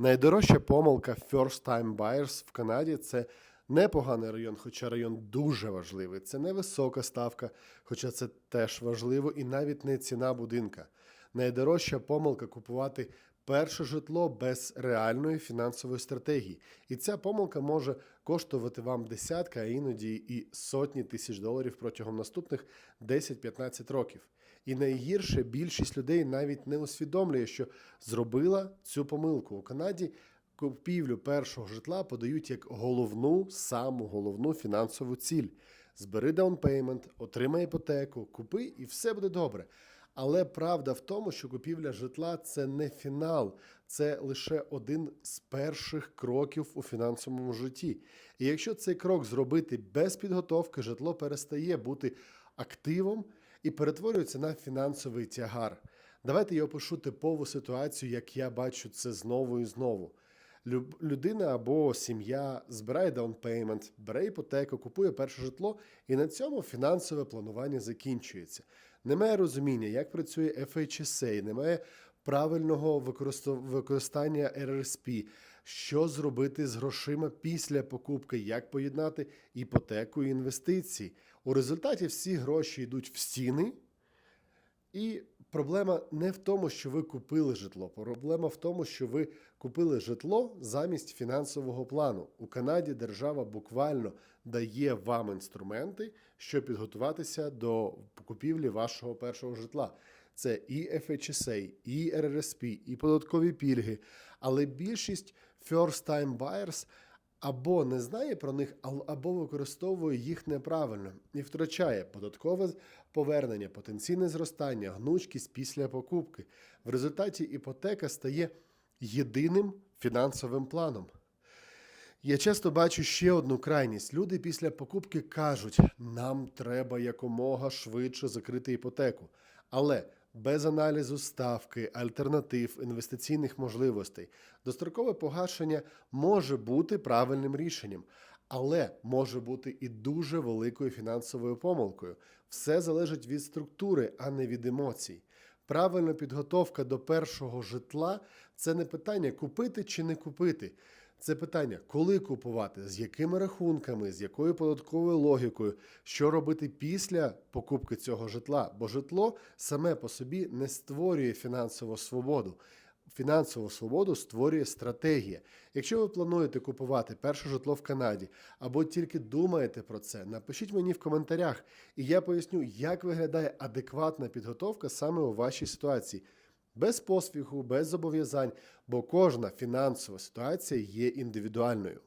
Найдорожча помилка First Time Buyers в Канаді це непоганий район, хоча район дуже важливий. Це невисока ставка, хоча це теж важливо, і навіть не ціна будинка. Найдорожча помилка купувати перше житло без реальної фінансової стратегії. І ця помилка може коштувати вам десятка, а іноді і сотні тисяч доларів протягом наступних 10-15 років. І найгірше більшість людей навіть не усвідомлює, що зробила цю помилку. У Канаді купівлю першого житла подають як головну, саму головну фінансову ціль. Збери даунпеймент, отримай іпотеку, купи і все буде добре. Але правда в тому, що купівля житла це не фінал, це лише один з перших кроків у фінансовому житті. І якщо цей крок зробити без підготовки, житло перестає бути активом і перетворюється на фінансовий тягар. Давайте я опишу типову ситуацію, як я бачу це знову і знову. Людина або сім'я збирає даунпеймент, бере іпотеку, купує перше житло, і на цьому фінансове планування закінчується. Немає розуміння, як працює FHSA, немає правильного використання RRSP, що зробити з грошима після покупки, як поєднати іпотеку і інвестиції. У результаті всі гроші йдуть в стіни, і проблема не в тому, що ви купили житло. Проблема в тому, що ви купили житло замість фінансового плану. У Канаді держава буквально дає вам інструменти, щоб підготуватися до купівлі вашого першого житла. Це і FHSA, і RRSP, і податкові пільги. Але більшість first-time buyers або не знає про них, або використовує їх неправильно і втрачає податкове повернення, потенційне зростання, гнучкість після покупки. В результаті іпотека стає єдиним фінансовим планом. Я часто бачу ще одну крайність. Люди після покупки кажуть, нам треба якомога швидше закрити іпотеку. Але без аналізу ставки, альтернатив, інвестиційних можливостей, дострокове погашення може бути правильним рішенням, але може бути і дуже великою фінансовою помилкою. Все залежить від структури, а не від емоцій. Правильна підготовка до першого житла це не питання купити чи не купити. Це питання, коли купувати, з якими рахунками, з якою податковою логікою, що робити після покупки цього житла. Бо житло саме по собі не створює фінансову свободу. Фінансову свободу створює стратегія. Якщо ви плануєте купувати перше житло в Канаді або тільки думаєте про це, напишіть мені в коментарях, і я поясню, як виглядає адекватна підготовка саме у вашій ситуації. Без поспіху, без зобов'язань, бо кожна фінансова ситуація є індивідуальною.